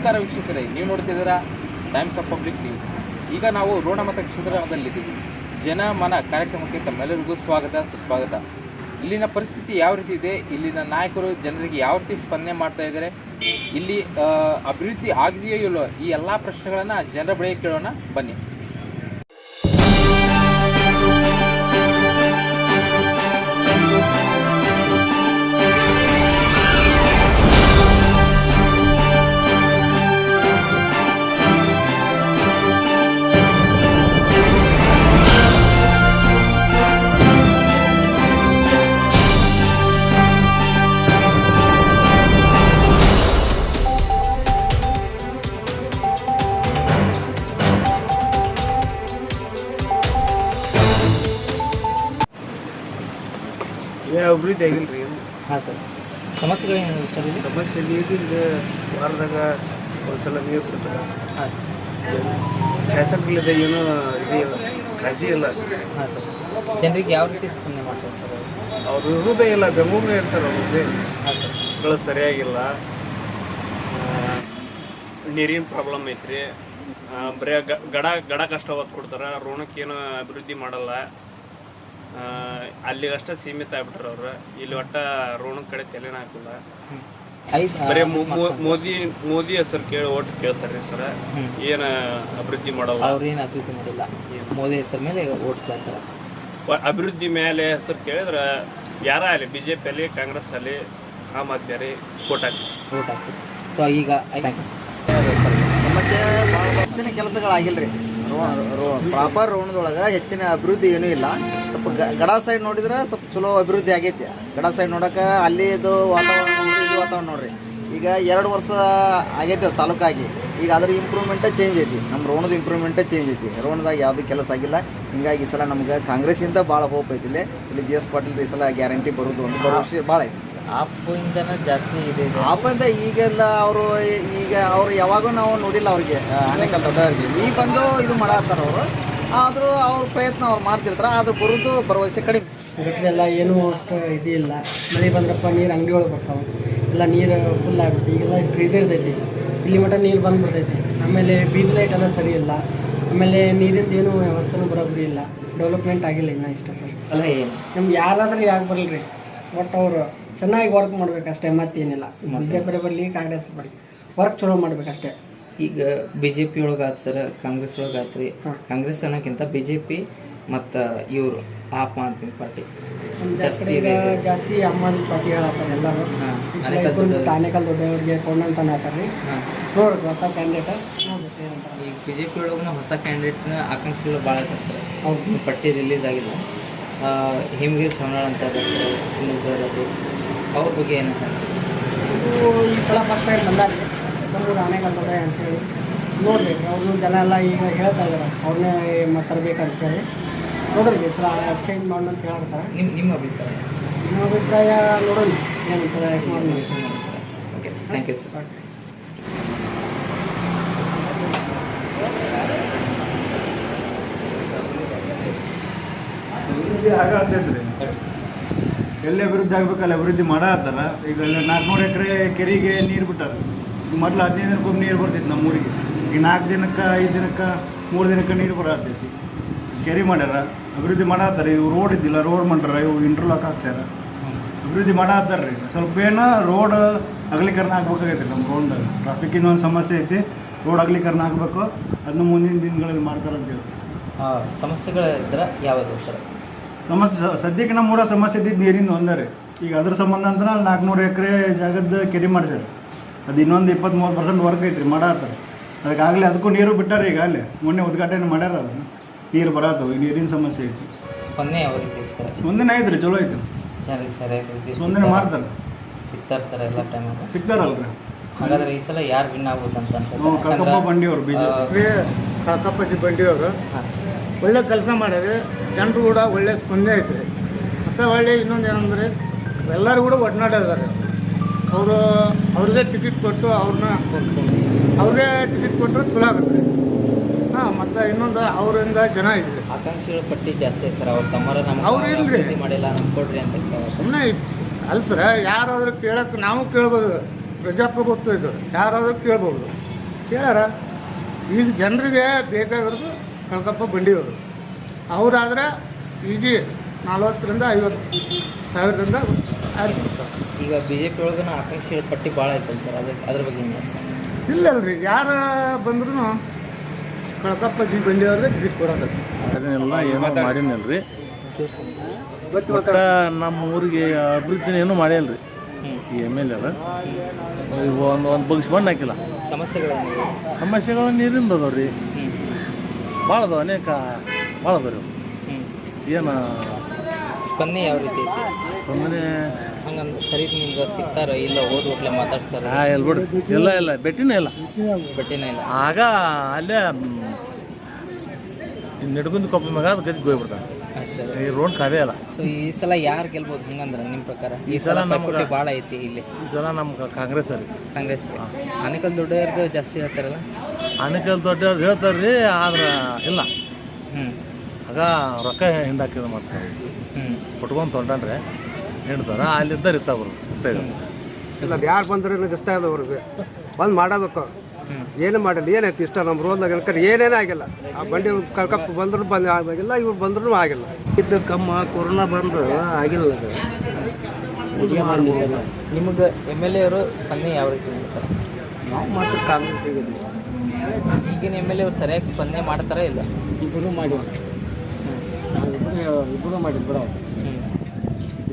ನಮಸ್ಕಾರ ವೀಕ್ಷಕರೇ, ನೀವು ನೋಡ್ತಿದ್ದೀರಾ ಟೈಮ್ಸ್ ಆಫ್ ಪಬ್ಲಿಕ್ ನ್ಯೂಸ್ ಈಗ ನಾವು ರೋಣಮತ ಕ್ಷೇತ್ರದಲ್ಲಿದ್ದೀವಿ. ಜನ ಮನ ಕಾರ್ಯಕ್ರಮಕ್ಕೆ ತಮ್ಮೆಲ್ಲರಿಗೂ ಸ್ವಾಗತ, ಸುಸ್ವಾಗತ. ಇಲ್ಲಿನ ಪರಿಸ್ಥಿತಿ ಯಾವ ರೀತಿ ಇದೆ? ಇಲ್ಲಿನ ನಾಯಕರು, ಜನರಿಗೆ ಯಾವ ರೀತಿ ಸ್ಪಂದನೆ ಮಾಡ್ತಾ ಇದ್ದಾರೆ? ಇಲ್ಲಿ ಅಭಿವೃದ್ಧಿ ಆಗಿದೆಯೋ ಇಲ್ಲೋ ಈ ಎಲ್ಲ ಪ್ರಶ್ನೆಗಳನ್ನು ಜನರ ಬಳಿ ಕೇಳೋಣ. ಬನ್ನಿ. ಏನು ಅಭಿವೃದ್ಧಿ ಆಗಿಲ್ಲ ರೀ ಹಾಂ ಸರ್. ಸಮಸ್ಯೆಗಳೇನು ಸರ್ ಇಲ್ಲಿ? ಸಮಸ್ಯೆ ನೀರಿಂದ ವಾರದಾಗ ಒಂದ್ಸಲ ನೀರು ಬಿಡ್ತಾರೆ ಹಾಂ ಶಾಸಕರಿಲ್ಲದೆ ಏನೂ ಇದು ಇಲ್ಲ ಕಾಳಜಿ ಇಲ್ಲ. ಹಾಂ ಸರ್. ಜನರಿಗೆ ಯಾವ ರೀತಿ ಸ್ಪಂದನೆ ಮಾಡ್ತಾರೆ ಸರ್ ಅವ್ರು? ಇರೋದೇ ಇಲ್ಲ ಬೆಂಗಳೂರೇ ಇರ್ತಾರೆ ಅವ್ರಿಗೆ ಹಾಂ ಸರ್. ಗಳು ಸರಿಯಾಗಿಲ್ಲ. ನೀರಿನ ಪ್ರಾಬ್ಲಮ್ ಐತ್ರಿ. ಬರೇ ಗಡ ಗಡ ಕಷ್ಟ ಹೊತ್ತು ಕೊಡ್ತಾರೆ ಋಣಕ್ಕೇನು ಅಭಿವೃದ್ಧಿ ಮಾಡಲ್ಲ. ಅಲ್ಲಿಗಷ್ಟೇ ಸೀಮಿತ ಆಗ್ಬಿಟ್ರ ಅವ್ರು. ಇಲ್ಲಿ ಒಟ್ಟ ಋಣದ ಕಡೆ ತಲೆನ ಹಾಕಿಲ್ಲ. ಬರೀ ಮೋದಿ ಮೋದಿ ಹೆಸರು ಕೇಳಿ ಓಟ್ ಕೇಳ್ತಾರೆ ಸರ್. ಏನ ಅಭಿವೃದ್ಧಿ ಮಾಡಲ್ಲ ಅವ್ರೇನು ಅಭಿವೃದ್ಧಿ ಮಾಡಿಲ್ಲ. ಮೋದಿ ಹೆಸರು ಮೇಲೆ ಓಟ್ ಕೇಳ್ತಾರೆ. ಅಭಿವೃದ್ಧಿ ಮೇಲೆ ಹೆಸರು ಕೇಳಿದ್ರೆ ಯಾರ ಅಲ್ಲಿ ಬಿ ಜೆ ಅಲ್ಲಿ ಕಾಂಗ್ರೆಸ್ ಅಲ್ಲಿ ಆಮ್ ಆದ್ಮಿ ರೀ ಓಟ್ ಹಾಕಿ. ಓಟ್ ಹಾಕ್ತೀವಿ ಸೊ ಈಗ ಥ್ಯಾಂಕ್ ಯು ಸಮಸ್ಯೆ ಭಾಳ ಹೆಚ್ಚಿನ ಕೆಲಸಗಳಾಗಿಲ್ಲ ರೀ ಪ್ರಾಪರ್ ರೋಣದೊಳಗೆ ಹೆಚ್ಚಿನ ಅಭಿವೃದ್ಧಿ ಏನೂ ಇಲ್ಲ. ಸ್ವಲ್ಪ ಗಡ ಸೈಡ್ ನೋಡಿದ್ರೆ ಸ್ವಲ್ಪ ಚಲೋ ಅಭಿವೃದ್ಧಿ ಆಗೈತಿ. ಗಡ ಸೈಡ್ ನೋಡಕ್ಕೆ ಅಲ್ಲಿದು ವಾತಾವರಣ ನೋಡ್ರಿ ಇದು ವಾತಾವರಣ ನೋಡ್ರಿ. ಈಗ ಎರಡು ವರ್ಷ ಆಗೈತಿ ತಾಲೂಕಾಗಿ. ಈಗ ಅದ್ರ ಇಂಪ್ರೂವ್ಮೆಂಟ್ ಚೇಂಜ್ ಐತಿ. ನಮ್ಮ ರೋಣದ ಇಂಪ್ರೂವ್ಮೆಂಟ್ ಚೇಂಜ್ ಐತಿ. ರೋಣದಾಗ ಯಾವುದೂ ಕೆಲಸ ಆಗಿಲ್ಲ. ಹಿಂಗಾಗಿ ಈ ಸಲ ನಮ್ಗೆ ಕಾಂಗ್ರೆಸ್ಸಿಂದ ಭಾಳ ಹೋಪ್ ಐತಿ ಇಲ್ಲಿ. ಇಲ್ಲಿ ಜಿ ಎಸ್ ಪಾಟೀಲ್ ಈ ಸಲ ಗ್ಯಾರಂಟಿ ಬರೋದು ಒಂದು ವರ್ಷ ಭಾಳ ಐತಿ. ಆಪಿಂದನ ಜಾಸ್ತಿ ಇದೆ ಇದೆ. ಆಪಂದ ಈಗೆಲ್ಲ ಅವರು ಈಗ ಅವ್ರು ಯಾವಾಗೂ ನಾವು ನೋಡಿಲ್ಲ ಅವ್ರಿಗೆ ಅನೇಕ ದೊಡ್ಡವರಿಗೆ. ಈಗ ಬಂದು ಇದು ಮಾಡತ್ತಾರ ಅವರು. ಆದರೂ ಅವ್ರ ಪ್ರಯತ್ನ ಅವ್ರು ಮಾಡ್ತಿರ್ತಾರೆ ಆದ್ರೂ ಬರೋದು ಭರವಸೆ ಕಡಿಮೆ. ಗಟ್ಟಲೆಲ್ಲ ಏನೂ ಅಷ್ಟು ಇದು ಇಲ್ಲ ಮಳೆ ಬಂದ್ರಪ್ಪ ನೀರು ಅಂಗಡಿ ಒಳಗೆ ಬರ್ತಾವೆ. ಎಲ್ಲ ನೀರು ಫುಲ್ ಆಗ್ಬಿಟ್ಟು ಈಗೆಲ್ಲ ಇಷ್ಟು ಇದಿರ್ತೈತಿ ಇರ್ತೈತಿ. ಇಲ್ಲಿ ಮಟ್ಟ ನೀರು ಬಂದ್ಬಿಡ್ತೈತಿ. ಆಮೇಲೆ ಬೀದಿ ಲೈಟ್ ಎಲ್ಲ ಸರಿ ಇಲ್ಲ. ಆಮೇಲೆ ನೀರಿಂದ ಏನೂ ವ್ಯವಸ್ಥೆನೂ ಬರೋಬ್ಬರಿ ಇಲ್ಲ. ಡೆವಲಪ್ಮೆಂಟ್ ಆಗಿಲ್ಲ ಇನ್ನೂ ಇಷ್ಟ ಸರ್. ಅಲ್ಲ ಏನು? ನಮ್ಗೆ ಯಾರಾದ್ರೂ ಯಾಕೆ ಬರಲ್ರಿ? ಬಟ್ ಒಟ್ಟು ಅವರು ಚೆನ್ನಾಗಿ ವರ್ಕ್ ಮಾಡ್ಬೇಕಷ್ಟೇ ಮತ್ತೇನಿಲ್ಲ. ಬಿ ಜೆ ಪಿ ಬರಲಿ ಕಾಂಗ್ರೆಸ್ ಬರಲಿ. ವರ್ಕ್ ಚಲೋ ಮಾಡ್ಬೇಕಷ್ಟೇ. ಈಗ ಬಿ ಜೆ ಪಿ ಒಳಗೆ ಆತು ಸರ್ ಕಾಂಗ್ರೆಸ್ ಒಳಗೆ ಆತು ರೀ. ಕಾಂಗ್ರೆಸ್ ಅನ್ನೋಕ್ಕಿಂತ ಬಿ ಜೆ ಪಿ ಮತ್ತು ಇವರು ಆಪ್ ಆದ್ಮಿ ಪಾರ್ಟಿ ಜಾಸ್ತಿ ಇದೆ. ಜಾಸ್ತಿ ಅಮ್ಮನ ಪಾರ್ಟಿ ಹೇಳತ್ತಾರೆ ಎಲ್ಲರೂ. ಆನೇಕಲ್ ದೊಡ್ಡವ್ರಿಗೆ ಕೊಂಡಂತ ಹೇಳ್ತಾರೆ ರೀ. ಹಾಂ. ನೋಡ್ರಿ ಹೊಸ ಕ್ಯಾಂಡಿಡೇಟ್ ಈಗ ಬಿ ಜೆ ಪಿ ಒಳಗೂ ಹೊಸ ಕ್ಯಾಂಡಿಡೇಟ್ನ ಆಕಾಂಕ್ಷಿಗಳು ಭಾಳ ಇರ್ತಾರೆ ಅವ್ರ ಪಟ್ಟಿ ರಿಲೀಸ್ ಆಗಿಲ್ಲ ಹಿಮಗಿರಿ ಸೋನಾಳ್ ಅಂತ ಬರ್ತಾರೆ ಇನ್ನೊಬ್ಬರು ಅವ್ರ ಬಗ್ಗೆ ಏನಂತ? ಈ ಸಲ ಫಸ್ಟ್ ಟೈಮ್ ಬಂದಾರೆ. ಬಂದು ನಾನೇ ದೊಡ್ಡ ಅಂತೇಳಿ ನೋಡ್ಬೇಕು ಅವರು ಜನ ಎಲ್ಲ ಈಗ ಹೇಳ್ತಾ ಇದ್ದಾರೆ ಅವ್ರನ್ನೇ ಮಾತಾಡ್ಬೇಕಂತೇಳಿ ಈ ಸಲ ಚೇಂಜ್ ಮಾಡೋಣ ಅಂತ ಹೇಳ್ತಾರೆ. ನಿಮ್ಮ ನಿಮ್ಮ ಅಭಿಪ್ರಾಯ ನಿಮ್ಮ ಅಭಿಪ್ರಾಯ ನೋಡೋಣ. ಏನಂತಾರೆ ಮಾಡೋಣ ಓಕೆ ಥ್ಯಾಂಕ್ ಯು ಸರ್ ಎಲ್ಲಿ ಅಭಿವೃದ್ಧಿ ಆಗ್ಬೇಕಲ್ಲ ಅಭಿವೃದ್ಧಿ ಮಾಡತ್ತಾರ? ಈಗ ನಾಲ್ಕು ನಾಲ್ಕುನೂರು ಎಕರೆ ಕೆರೆಗೆ ನೀರು ಬಿಟ್ಟಾರ. ಮೊದಲು ಹದಿನೈದು ದಿನಕ್ಕೊಮ್ಮೆ ನೀರು ಬರ್ತಿತ್ತು ನಮ್ಮ ಊರಿಗೆ ಈಗ ನಾಲ್ಕು ದಿನಕ್ಕೆ ಐದು ದಿನಕ್ಕೆ ಮೂರು ದಿನಕ್ಕೆ ನೀರು ಬರತ್ತೈತಿ ಕೆರೆ ಮಾಡ್ಯಾರ ಅಭಿವೃದ್ಧಿ ಮಾಡತ್ತಾರ. ಇವು ರೋಡ್ ಇದ್ದಿಲ್ಲ ರೋಡ್ ಮಾಡ್ಯಾರ. ಇವು ಇಂಟರ್ಲಾಕ್ ಹಾಕ್ತಾರ ಅಭಿವೃದ್ಧಿ ಮಾಡತ್ತಾರ ರೀ. ಸ್ವಲ್ಪ ಏನು ರೋಡ್ ಅಗಲೀಕರಣ ಆಗ್ಬೇಕಾಗೈತೆ ನಮ್ಮ ರೋಡ್ದಾಗ ಟ್ರಾಫಿಕ್ಕಿನ ಒಂದು ಸಮಸ್ಯೆ ಐತಿ ರೋಡ್ ಅಗಲೀಕರಣ ಆಗಬೇಕು. ಅದನ್ನ ಮುಂದಿನ ದಿನಗಳಲ್ಲಿ ಮಾಡ್ತಾರಂತ ಹೇಳಿ ಸಮಸ್ಯೆಗಳಿದ್ರೆ ಯಾವುದು ಸರ್? ಸಮಸ್ಯೆ ಸದ್ಯಕ್ಕೆ ನಮ್ಮ ಊರ ಸಮಸ್ಯೆ ಇದ್ದಿದ್ದು ನೀರಿಂದ ಒಂದರೆ ಈಗ ಅದ್ರ ಸಂಬಂಧ ಅಂತ ನಾಲ್ಕುನೂರು ಎಕರೆ ಜಾಗದ ಕೆರೆ ಮಾಡ್ಸ್ಯಾರ. ಅದು ಇನ್ನೊಂದು ಇಪ್ಪತ್ತ್ಮೂರು ಪರ್ಸೆಂಟ್ ವರ್ಕ್ ಐತ್ರಿ ಮಾಡತ್ತಾರ ಅದಕ್ಕಾಗಲೇ ಅದಕ್ಕೂ ನೀರು ಬಿಟ್ಟಾರೆ ಈಗ ಅಲ್ಲೇ. ಮೊನ್ನೆ ಉದ್ಘಾಟನೆ ಮಾಡ್ಯಾರ ಅದನ್ನು ನೀರು ಬರತ್ತವು ಈಗ ನೀರಿನ ಸಮಸ್ಯೆ ಐತಿ ಸ್ಪಂದನೆ ಯಾವ ರೀತಿ ಐತೆ ಸರ್? ಸ್ಪಂದನೆ ಐತ್ರಿ ಚಲೋ ಐತಿ ಜನರಿಗೆ ಸರಿಯಾದ ರೀತಿ ಸ್ಪಂದನೆ ಮಾಡ್ತಾರೆ. ಸಿಗ್ತಾರೆ ಸರ್ ಎಲ್ಲ ಟೈಮಾಗ ಸಿಗ್ತಾರಲ್ರಿ. ಹಾಗಾದ್ರೆ ಈ ಸಲ ಯಾರು ವಿನ್ ಆಗ್ಬೋದು ಅಂತ ನಾವು ಕಕ್ಕಪ್ಪ ಬಂಡಿ ಅವ್ರು ಬಿ ಜೆ ಪಿ ಕಾಕಪ್ಪಾಜಿ ಬಂಡಿಯವರು ಒಳ್ಳೆ ಕೆಲಸ ಮಾಡಿದ್ರೆ ಜನರು ಕೂಡ ಒಳ್ಳೆ ಸ್ಪಂದನೆ ಐತ್ರಿ. ಮತ್ತು ಒಳ್ಳೆ ಇನ್ನೊಂದು ಏನಂದ್ರೆ ಎಲ್ಲರೂ ಕೂಡ ಒಡನಾಟ ಇದ್ದಾರೆ ಅವರು ಅವ್ರಿಗೆ ಟಿಕೆಟ್ ಕೊಟ್ಟು ಅವ್ರನ್ನ ಅವ್ರಿಗೆ ಟಿಕೆಟ್ ಕೊಟ್ಟರೆ ಚಲೋ ಆಗುತ್ತೆ. ಹಾಂ ಮತ್ತು ಇನ್ನೊಂದು ಅವರಿಂದ ಜನ ಇದ್ರಿ ಆಕಾಂಕ್ಷಿಗಳ ಪಟ್ಟಿ ಜಾಸ್ತಿ ಸರ್. ಅವ್ರು ತಮ್ಮರ ನಮ್ಗೆ ಅವ್ರು ಇಲ್ರಿ. ಅಭಿವೃದ್ಧಿ ಮಾಡಿಲ್ಲ ನಮ್ಗೆ ಕೊಡ್ರಿ ಅಂತ. ಸುಮ್ಮನೆ ಅಲ್ಲ ಸರ ಯಾರಾದರೂ ಕೇಳಕ್ಕೆ ನಾವು ಕೇಳ್ಬೋದು. ಪ್ರಜಾಪ್ರಭುತ್ವ ಇದು. ಯಾರಾದರೂ ಕೇಳ್ಬೋದು. ಕೇಳಾರ ಈಗ ಜನರಿಗೆ ಬೇಕಾಗಿರೋದು ಕಳ್ಕಪ್ಪ ಬಂಡಿಯವರು ಅವರಾದ್ರೆ ಈಜಿ ನಲ್ವತ್ತರಿಂದ ಐವತ್ತು ಸಾವಿರದಿಂದ ಈಗ ಬಿ ಜೆ ಪಿ ಒಳಗೂ ಆಕಾಂಕ್ಷಿಗಳ ಪಟ್ಟಿ ಭಾಳ ಐತೆ ಸರ್ ಅದಕ್ಕೆ ಅದ್ರ ಬಗ್ಗೆ ಇಲ್ಲಲ್ರಿ ಯಾರು ಬಂದ್ರೂ ಕಳಕಪ್ಪ ಜಿ ಬಂಡಿಯವ್ರಿಗೆ ಟಿಕೆಟ್ ಕೊಡೋದಕ್ಕೆ ಅದನ್ನೆಲ್ಲ ಏನೋ ಮಾಡಿನಲ್ರಿ ಒಟ್ಟ ನಮ್ಮ ಊರಿಗೆ ಅಭಿವೃದ್ಧಿ ಏನೂ ಮಾಡಿಲ್ಲ ರೀ ಈ ಎಂ ಎಲ್ ಎರ ಒಂದು ಒಂದು ಬಗ್ಸ್ ಮಣ್ಣು ಹಾಕಿಲ್ಲ. ಸಮಸ್ಯೆಗಳೇನಿವೆ ಸಮಸ್ಯೆಗಳು ನೀರಿಂದ ಅದಾವ ರೀ ಭಾಳ ಅದಾವ ಅನೇಕ ಭಾಳ ಅದಾವ ರೀ ಏನು? ಸ್ಪಂದನೆ ಯಾವ ರೀತಿ ಸ್ಪಂದನೆ ಹಂಗಂದ್ರೆ ಸರಿ ನಿಮ್ಗೆ ಸಿಗ್ತಾರ ಇಲ್ಲ ಓದ್ ಹೋಗ್ಲೆ ಮಾತಾಡ್ತಾರ? ಎಲ್ಲ ಬಿಡ್ರಿ ಇಲ್ಲ ಇಲ್ಲ ಭೇಟಿನೇ ಇಲ್ಲ. ಬಟ್ಟೆನೇ ಇಲ್ಲ. ಆಗ ಅಲ್ಲೇ ನಡ್ಕೊಂಡ್ ಕೊಪ್ಪ ಮಗ ಅದು ಗದ್ದಿಗೆ ಹೋಗ್ಬಿಡ್ತಾನೆ. ಅಷ್ಟೇ ಈ ರೋಡ್ ಕಾವೇ ಇಲ್ಲ ಸೊ ಈ ಸಲ ಯಾರು ಗೆಲ್ಬೋದು ಹಂಗಂದ್ರೆ ನಿಮ್ಮ ಪ್ರಕಾರ? ಈ ಸಲ ನಮ್ಗೆ- ಪೈಪೋಟಿ ಭಾಳ ಐತಿ ಇಲ್ಲಿ. ಈ ಸಲ ನಮ್ಮ ಕಾಂಗ್ರೆಸ್ ಅಲ್ಲಿ. ಕಾಂಗ್ರೆಸ್ ಆನೇಕಲ್ ದುಡ್ಡವ್ರದ್ದು ಜಾಸ್ತಿ ಹೇಳ್ತಾರಲ್ಲ? ದೊಡ್ಡವ್ರು ಹೇಳ್ತಾರೆ ರೀ ಆದ್ರೆ ಇಲ್ಲ. ಹ್ಞೂ ಆಗ ರೊಕ್ಕ ಹಿಂದಾಕಿದ ಮಾಡ್ತಾರೆ. ಹ್ಞೂ ಕೊಟ್ಕೊಂಡು ತೊಗೊಂಡ್ರೆ ಹೇಳ್ತಾರ ಅಲ್ಲಿದ್ದ ಇರ್ತಾವ್ರು ಇಲ್ಲ ಯಾರು ಬಂದ್ರೆ ಇಷ್ಟ ಇಲ್ಲ ಅವ್ರಿಗೆ. ಬಂದು ಮಾಡಬೇಕು. ಏನು ಮಾಡಿಲ್ಲ ಏನೈತಿ ಇಷ್ಟ ನಮ್ಮ ರೋಡ್ನಾಗ ಹೇಳ್ಕೊಂಡು ಏನೇನೂ ಆಗಿಲ್ಲ. ಆ ಬಂಡಿ ಕಳ್ಕಪ್ಪ ಬಂದ್ರು ಬಂದು ಆಗಿಲ್ಲ ಇವ್ರು ಬಂದ್ರು ಆಗಿಲ್ಲ. ಇದ್ದು ಕಮ್ಮ ಕೊರೋನಾ ಬಂದು ಆಗಿಲ್ಲ ನಿಮಗೆ ಎಂ ಎಲ್ ಎ ಅವರು ಸ್ಪಂದನೆ ಯಾವ ರೀತಿ ಮಾಡ್ತಾರೆ? ನಾವು ಮಾತ್ರ ಕಾಂಗ್ರೆಸ್ ಈಗಿನ ಎಂ ಎಲ್ ಎ ಅವರು ಸರಿಯಾಗಿ ಸ್ಪಂದನೆ ಮಾಡ್ತಾರಾ ಇಲ್ಲ. ಇಬ್ಬರು ಮಾಡಿ ಇಬ್ಬರು ಮಾಡಿ ಬಿಡೋ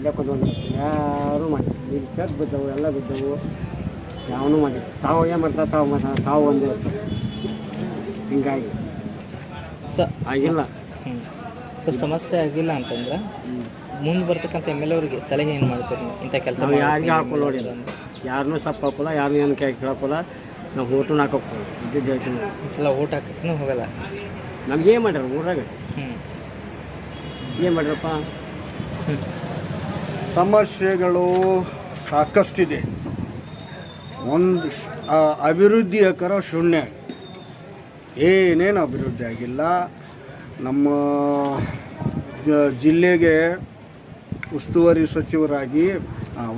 ಇಲ್ಲಕ್ಕೊಂದೊಂದು ಯಾರು ಮಾಡಿ ಈಗ ಕೆಟ್ಟ ಬಿದ್ದವು ಎಲ್ಲ ಬಿದ್ದವು ಯಾವನು ಮಾಡಿ ತಾವು ಏನು ಮಾಡ್ತಾರೆ ತಾವು ಮಾಡ್ತಾರೆ ತಾವು ಒಂದೇ ಇರ್ತಾರೆ. ಹಿಂಗಾಗಿ. ಸ ಆಗಿಲ್ಲ. ಹ್ಞೂ ಸೊ ಸಮಸ್ಯೆ ಆಗಿಲ್ಲ ಅಂತಂದ್ರೆ ಮುಂದೆ ಬರ್ತಕ್ಕಂಥ ಎಂ ಎಲ್ ಅವ್ರಿಗೆ ಸಲಹೆ ಏನು ಮಾಡ್ತೀರಿ ಇಂಥ ಕೆಲಸ ನಾವು ಯಾರಿಗೆ ಹಾಕೊಂಡು ನೋಡಿ ಯಾರನ್ನೂ ಸಪ್ಪ ಹಾಕೋಲ್ಲ ಯಾರನ್ನೂ ಏನು ಕೈ ಕೇಳಪ್ಪಲ್ಲ ನಾವು ಓಟು ಹಾಕೋಲ್ಲ ಇದ್ದಿದ್ದು ಹೇಳ್ತೀನಿ ಈ ಸಲ ಓಟ್ ಹಾಕಕ್ಕೂ ಹೋಗಲ್ಲ. ನಮ್ಗೆ ಏನು ಮಾಡ್ಯಾರ ಊರಾಗ? ಹ್ಞೂ ಏನು ಮಾಡ್ಯಾರಪ್ಪ? ಸಮಸ್ಯೆಗಳು ಸಾಕಷ್ಟಿದೆ. ಒಂದು ಅಭಿವೃದ್ಧಿಯಕರ ಶೂನ್ಯ. ಏನೇನು ಅಭಿವೃದ್ಧಿ ಆಗಿಲ್ಲ. ನಮ್ಮ ಜಿಲ್ಲೆಗೆ ಉಸ್ತುವಾರಿ ಸಚಿವರಾಗಿ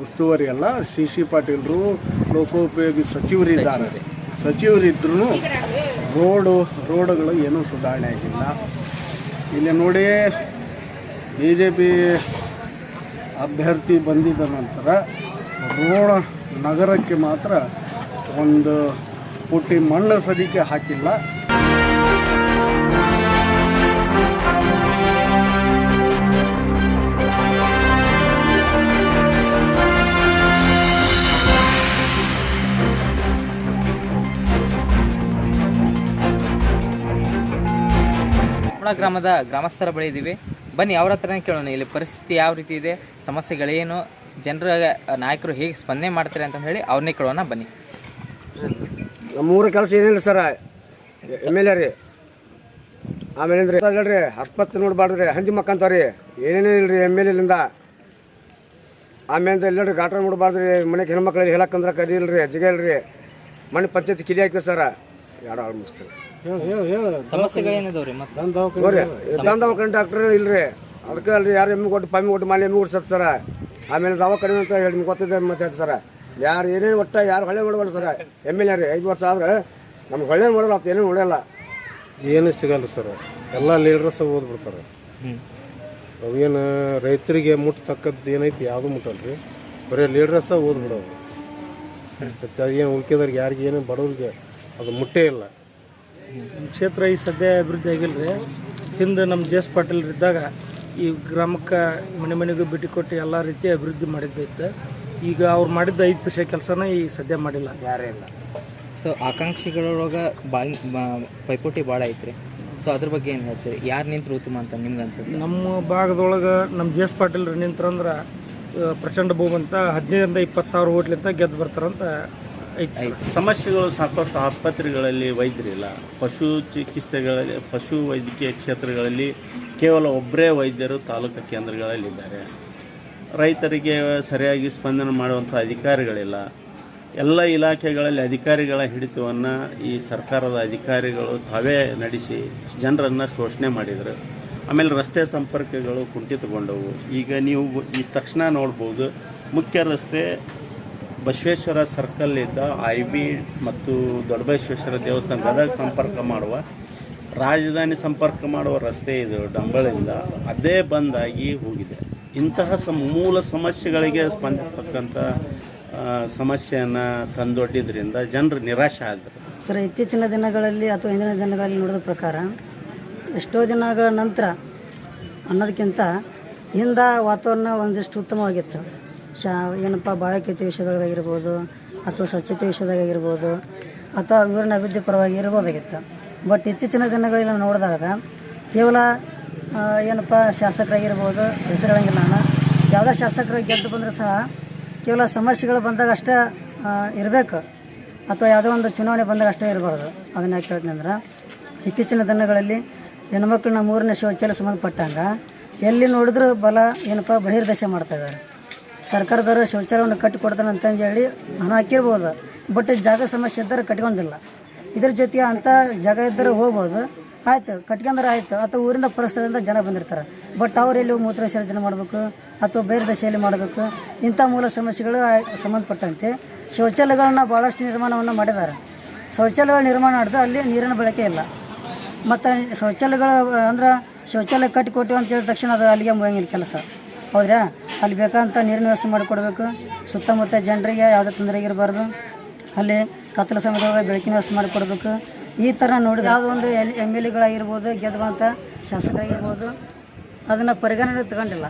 ಉಸ್ತುವಾರಿ ಅಲ್ಲ, ಸಿ ಸಿ ಪಾಟೀಲರು ಲೋಕೋಪಯೋಗಿ ಸಚಿವರಿದ್ದಾರೆ ಸಚಿವರಿದ್ರೂ ರೋಡು, ರೋಡುಗಳು ಏನೂ ಸುಧಾರಣೆ ಆಗಿಲ್ಲ. ಇಲ್ಲಿ ನೋಡಿ, ಬಿ ಜೆ ಪಿ ಅಭ್ಯರ್ಥಿ ಬಂದಿದ ನಂತರ ರೋಣ ನಗರಕ್ಕೆ ಮಾತ್ರ ಒಂದು ಪುಟ್ಟಿ ಮಣ್ಣು ಸದಿಕೆ ಹಾಕಿಲ್ಲ. ಗ್ರಾಮದ ಗ್ರಾಮಸ್ಥರ ಬಳಿ ಇದ್ದೀವಿ. ಬನ್ನಿ, ಅವ್ರ ಹತ್ರನೇ ಕೇಳೋಣ, ಇಲ್ಲಿ ಪರಿಸ್ಥಿತಿ ಯಾವ ರೀತಿ ಇದೆ, ಸಮಸ್ಯೆಗಳೇನು, ಜನರ, ನಾಯಕರು ಹೇಗೆ ಸ್ಪಂದನೆ ಮಾಡ್ತಾರೆ ಅಂತ ಹೇಳಿ ಅವ್ರನ್ನೇ ಕೇಳೋಣ, ಬನ್ನಿ. ನಮ್ಮ ಊರ ಕೆಲಸ ಏನಿಲ್ಲ ಸರ್, ಎಂ ಎಲ್ ಎ ರೀ. ಆಮೇಲೆ ಅಂದ್ರೆ ಹೇಳ್ರಿ, ಆಸ್ಪತ್ರೆ ನೋಡ್ಬಾರ್ದ್ರಿ, ಹಂದಿ ಮಕ್ಕಂತಾವ್ರಿ ಏನೇನೇ ಇಲ್ರಿ ಎಂ ಎಲ್ ಎಲಿಂದ ಆಮೇಲೆ ಎಲ್ಲರೂ ಗಾಟ್ರ ನೋಡ್ಬಾರ್ದ್ರಿ, ಮನೆಗೆ ಹೆಣ್ಮಕ್ಳಿಗೆ ಹೇಳಕ್ಕಂದ್ರೆ ಕದಿಲ್ರಿ ಅಜ್ಜಿಗೆ ಇಲ್ರಿ. ಮನೆ ಪಂಚಾಯತ್ ಕಿಡಿ ಹಾಕ್ತೀವಿ ಸರ್. ಯಾರು ಆಲ್ಮೋಸ್ತಾರೆ ಸಮಸ್ಯೆಗಳೇನಿದಾವ್ರಿ ಮತ್ತೆ? ದವಾಖಾನೆ ಡಾಕ್ಟರ್ ಇಲ್ರಿ. ಅದಕ್ಕೆ ಅಲ್ರಿ ಯಾರು ಎಮ್ಮೆ ಕೊಟ್ಟು ಪಮ್ಮಿ ಕೊಟ್ಟು ಮನೆ ಎಮ್ಮೆ ಕೊಡ್ಸತ್ ಸರ. ಆಮೇಲೆ ದವಾಖಾನೆ ಅಂತ ಹೇಳಿ ನಿಮ್ಗೆ ಗೊತ್ತಿದೆ ಮತ್ತೆ ಸರ. ಯಾರು ಏನೇನು ಒಟ್ಟು ಯಾರು ಹೊಳೆ ಮಾಡಬಲ್ಲ ಸರ. ಎಂ ಎಲ್ ಎ ರೀ ಐದು ವರ್ಷ ಆದ್ರೆ ನಮ್ಗೆ ಹೊಳೆ ಮಾಡಲ್ಲ ಅಂತ ಏನೇನು ಹೊಳೆಯಲ್ಲ ಏನೂ ಸಿಗಲ್ಲ ಸರ್. ಎಲ್ಲ ಲೀಡ್ರಸ್ ಓದ್ಬಿಡ್ತಾರೆ. ಅವೇನು ರೈತರಿಗೆ ಮುಟ್ಟತಕ್ಕದ್ದು ಏನೈತಿ ಯಾವುದು ಮುಟ್ಟಲ್ಲ ರೀ ಬರೀ ಲೀಡ್ರಸ್ಸ ಓದ್ಬಿಡೋದು ಏನು ಉಳ್ಕೆದವ್ರಿಗೆ ಯಾರಿಗೇನು ಬಡವ್ರಿಗೆ ಅದು ಮುಟ್ಟೇ ಇಲ್ಲ. ನಮ್ಮ ಕ್ಷೇತ್ರ ಈ ಸದ್ಯ ಅಭಿವೃದ್ಧಿ ಆಗಿಲ್ಲ ರೀ ಹಿಂದೆ ನಮ್ಮ ಜೆ ಎಸ್ ಪಾಟೀಲ್ ಇದ್ದಾಗ ಈ ಗ್ರಾಮಕ್ಕೆ ಮನೆ ಮನೆಗೂ ಭೇಟಿ ಕೊಟ್ಟು ಎಲ್ಲ ರೀತಿ ಅಭಿವೃದ್ಧಿ ಮಾಡಿದ್ದೈತೆ ಈಗ ಅವ್ರು ಮಾಡಿದ್ದ ಐದು ಪೈಸೆ ಕೆಲಸನ ಈ ಸದ್ಯ ಮಾಡಿಲ್ಲ. ಯಾರೇ ಇಲ್ಲ. ಸೊ ಆಕಾಂಕ್ಷಿಗಳೊಳಗೆ ಬಾ ಬಾ- ಪೈಪೋಟಿ ಭಾಳ ಐತ್ರಿ. ಸೊ ಅದ್ರ ಬಗ್ಗೆ ಏನು ಹೇಳ್ತೀರಿ? ಯಾರು ನಿಂತರು ಉತ್ತಮ ಅಂತ ನಿಮ್ಗೆ ಅನ್ಸುತ್ತೆ? ನಮ್ಮ ಭಾಗದೊಳಗೆ ನಮ್ಮ ಜೆ ಎಸ್ ಪಾಟೀಲ್ರು ನಿಂತ್ರಂದ್ರೆ ಪ್ರಚಂಡ ಭೂಮಂತ ಹದಿನೈದರಿಂದ ಇಪ್ಪತ್ತು ಸಾವಿರ ಓಟ್ಲಿಂತ ಗೆದ್ದು ಬರ್ತಾರಂತ. ಸಮಸ್ಯೆಗಳು ಸಾಕಷ್ಟು ಆಸ್ಪತ್ರೆಗಳಲ್ಲಿ ವೈದ್ಯರಿಲ್ಲ. ಪಶು ಚಿಕಿತ್ಸೆಗಳಲ್ಲಿ, ಪಶು ವೈದ್ಯಕೀಯ ಕ್ಷೇತ್ರಗಳಲ್ಲಿ ಕೇವಲ ಒಬ್ಬರೇ ವೈದ್ಯರು ತಾಲೂಕು ಕೇಂದ್ರಗಳಲ್ಲಿದ್ದಾರೆ. ರೈತರಿಗೆ ಸರಿಯಾಗಿ ಸ್ಪಂದನೆ ಮಾಡುವಂಥ ಅಧಿಕಾರಿಗಳಿಲ್ಲ. ಎಲ್ಲ ಇಲಾಖೆಗಳಲ್ಲಿ ಅಧಿಕಾರಿಗಳ ಹಿಡಿತವನ್ನು ಈ ಸರ್ಕಾರದ ಅಧಿಕಾರಿಗಳು ತಾವೇ ನಡೆಸಿ ಜನರನ್ನು ಶೋಷಣೆ ಮಾಡಿದರು. ಆಮೇಲೆ ರಸ್ತೆ ಸಂಪರ್ಕಗಳು ಕುಂಠಿತಗೊಂಡವು. ಈಗ ನೀವು ಈ ತಕ್ಷಣ ನೋಡ್ಬೋದು, ಮುಖ್ಯ ರಸ್ತೆ ಬಸವೇಶ್ವರ ಸರ್ಕಲ್ಲಿದ್ದ ಐ ಬಿ ಮತ್ತು ದೊಡ್ಡಬಸವೇಶ್ವರ ದೇವಸ್ಥಾನ ಗದಗ ಸಂಪರ್ಕ ಮಾಡುವ, ರಾಜಧಾನಿ ಸಂಪರ್ಕ ಮಾಡುವ ರಸ್ತೆ ಇದು ಡಂಬಳಿಂದ ಅದೇ ಬಂದಾಗಿ ಹೋಗಿದೆ. ಇಂತಹ ಮೂಲ ಸಮಸ್ಯೆಗಳಿಗೆ ಸ್ಪಂದಿಸ್ತಕ್ಕಂಥ ಸಮಸ್ಯೆಯನ್ನು ತಂದೊಡ್ಡಿದ್ರಿಂದ ಜನರು ನಿರಾಶೆ ಆದರು ಸರ್, ಇತ್ತೀಚಿನ ದಿನಗಳಲ್ಲಿ ಅಥವಾ ಇಂದಿನ ದಿನಗಳಲ್ಲಿ ನೋಡಿದ ಪ್ರಕಾರ ಎಷ್ಟೋ ದಿನಗಳ ನಂತರ ಅನ್ನೋದಕ್ಕಿಂತ ಹಿಂದ ವಾತಾವರಣ ಒಂದಿಷ್ಟು ಉತ್ತಮವಾಗಿತ್ತು. ಶಾ, ಏನಪ್ಪ ಭಾವೈಕ್ಯತೆ ವಿಷಯದೊಳಗಾಗಿರ್ಬೋದು, ಅಥವಾ ಸ್ವಚ್ಛತೆ ವಿಷಯದಾಗಿರ್ಬೋದು ಅಥವಾ ಊರಿನ ಅಭಿವೃದ್ಧಿ ಪರವಾಗಿ ಇರ್ಬೋದಾಗಿತ್ತು. ಬಟ್ ಇತ್ತೀಚಿನ ದಿನಗಳಲ್ಲಿ ನೋಡಿದಾಗ, ಕೇವಲ ಏನಪ್ಪ, ಶಾಸಕರಾಗಿರ್ಬೋದು ಹೆಸರು ಹೇಳಂಗಿಲ್ಲ ನಾನು. ಯಾವುದೇ ಶಾಸಕರು ಗೆದ್ದು ಬಂದರೂ ಸಹ, ಕೇವಲ ಸಮಸ್ಯೆಗಳು ಬಂದಾಗ ಅಷ್ಟೇ ಇರಬೇಕು. ಅಥವಾ ಯಾವುದೋ ಒಂದು ಚುನಾವಣೆ ಬಂದಾಗ ಅಷ್ಟೇ ಇರಬಾರ್ದು. ಅದನ್ನ ಯಾಕೆ ಹೇಳ್ತೀನಿ ಅಂದ್ರೆ, ಇತ್ತೀಚಿನ ದಿನಗಳಲ್ಲಿ ಹೆಣ್ಮಕ್ಳನ್ನ ಮೂರನೇ ಶೌಚಾಲಯ ಸಂಬಂಧಪಟ್ಟಂಗ, ಎಲ್ಲಿ ನೋಡಿದ್ರೂ ಬಲ, ಏನಪ್ಪ ಬಹಿರ್ದಶೆ ಮಾಡ್ತಾ ಇದ್ದಾರೆ. ಸರ್ಕಾರದವರು ಶೌಚಾಲಯವನ್ನು ಕಟ್ಟಿಕೊಡ್ತಾನೆ ಅಂತಂದು ಹೇಳಿ ಹಣ ಹಾಕಿರ್ಬೋದು. ಬಟ್ ಜಾಗ ಸಮಸ್ಯೆ ಇದ್ದರೆ ಕಟ್ಕೊಂಡಿಲ್ಲ. ಇದ್ರ ಜೊತೆ ಅಂಥ ಜಾಗ ಇದ್ದರೆ ಹೋಗ್ಬೋದು. ಆಯ್ತು, ಕಟ್ಕೊಂಡ್ರೆ ಆಯ್ತು. ಅಥವಾ ಊರಿಂದ ಪರಿಸರದಿಂದ ಜನ ಬಂದಿರ್ತಾರೆ. ಬಟ್ ಅವ್ರು ಎಲ್ಲಿ ಮೂತ್ರ ವಿಸರ್ಜನೆ ಮಾಡಬೇಕು? ಅಥವಾ ಬೇರೆ ದಶೆಯಲ್ಲಿ ಮಾಡಬೇಕು? ಇಂಥ ಮೂಲ ಸಮಸ್ಯೆಗಳು ಸಂಬಂಧಪಟ್ಟಂತೆ ಶೌಚಾಲಯಗಳನ್ನ ಭಾಳಷ್ಟು ನಿರ್ಮಾಣವನ್ನು ಮಾಡಿದ್ದಾರೆ. ಶೌಚಾಲಯಗಳ ನಿರ್ಮಾಣ ಮಾಡಿದ್ರೆ ಅಲ್ಲಿ ನೀರಿನ ಬಳಕೆ ಇಲ್ಲ. ಮತ್ತು ಶೌಚಾಲಯಗಳು ಅಂದ್ರೆ ಶೌಚಾಲಯ ಕಟ್ಟಿ ಕೊಟ್ಟಿವಿ ಅಂತ ಹೇಳಿದ ತಕ್ಷಣ ಅದು ಅಲ್ಲಿಗೆ ಮುಗಿಯಂಗಿಲ್ಲ ಕೆಲಸ. ಹೌದ್ರಾ? ಅಲ್ಲಿ ಬೇಕಂತ ನೀರಿನ ವ್ಯವಸ್ಥೆ ಮಾಡಿಕೊಡ್ಬೇಕು. ಸುತ್ತಮುತ್ತ ಜನರಿಗೆ ಯಾವುದೇ ತೊಂದರೆ ಇರಬಾರ್ದು. ಅಲ್ಲಿ ಕತ್ತಲ ಸಮಯದೊಳಗೆ ಬೆಳಕಿನ ವ್ಯವಸ್ಥೆ ಮಾಡಿಕೊಡ್ಬೇಕು. ಈ ಥರ ನೋಡಿ ಯಾವುದೋ ಒಂದು ಎಲ್ ಎಂ ಎಲ್ ಎಗಳಾಗಿರ್ಬೋದು ಗೆದ್ದಂಥ ಶಾಸಕರಾಗಿರ್ಬೋದು, ಅದನ್ನು ಪರಿಗಣನೆ ತಗೊಂಡಿಲ್ಲ.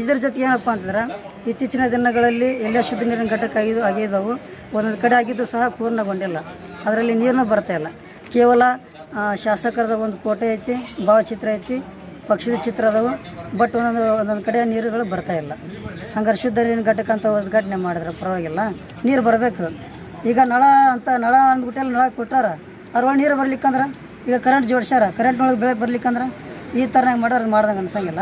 ಇದ್ರ ಜೊತೆಗೆ ಏನಪ್ಪ ಅಂತಂದ್ರೆ, ಇತ್ತೀಚಿನ ದಿನಗಳಲ್ಲಿ ಎಲ್ಲ ಶುದ್ಧ ನೀರಿನ ಘಟಕ ಆಗಿದ್ದು ಆಗಿದ್ದವು. ಒಂದೊಂದು ಕಡೆ ಆಗಿದ್ದು ಸಹ ಪೂರ್ಣಗೊಂಡಿಲ್ಲ. ಅದರಲ್ಲಿ ನೀರನ್ನು ಬರ್ತಾ ಇಲ್ಲ. ಕೇವಲ ಶಾಸಕರದ ಒಂದು ಫೋಟೋ ಐತಿ, ಭಾವಚಿತ್ರ ಐತಿ, ಪಕ್ಷದ ಚಿತ್ರ ಅದಾವು. ಬಟ್ ಒಂದೊಂದು ಒಂದೊಂದು ಕಡೆ ನೀರುಗಳು ಬರ್ತಾ ಇಲ್ಲ. ಹಂಗಾರೆ ಶುದ್ಧ ನೀರಿನ ಘಟಕ ಅಂತ ಉದ್ಘಾಟನೆ ಮಾಡಿದ್ರೆ ಪರವಾಗಿಲ್ಲ. ನೀರು ಬರಬೇಕು. ಈಗ ನಳ ಅಂತ ನಳ ಅಂದ್ಬಿಟ್ಟೆಲ್ಲ ನಳ ಕೊಟ್ಟಾರ. ಅದ್ರೊಳಗೆ ನೀರು ಬರ್ಲಿಕ್ಕಂದ್ರೆ? ಈಗ ಕರೆಂಟ್ ಜೋಡ್ಸ್ಯಾರ. ಕರೆಂಟ್ನೊಳಗೆ ಬೆಳಕು ಬರ್ಲಿಕ್ಕಂದ್ರೆ? ಈ ಥರನಾಗ ಮಾಡೋರು ಮಾಡ್ದಂಗೆ ಅನ್ಸಂಗಿಲ್ಲ.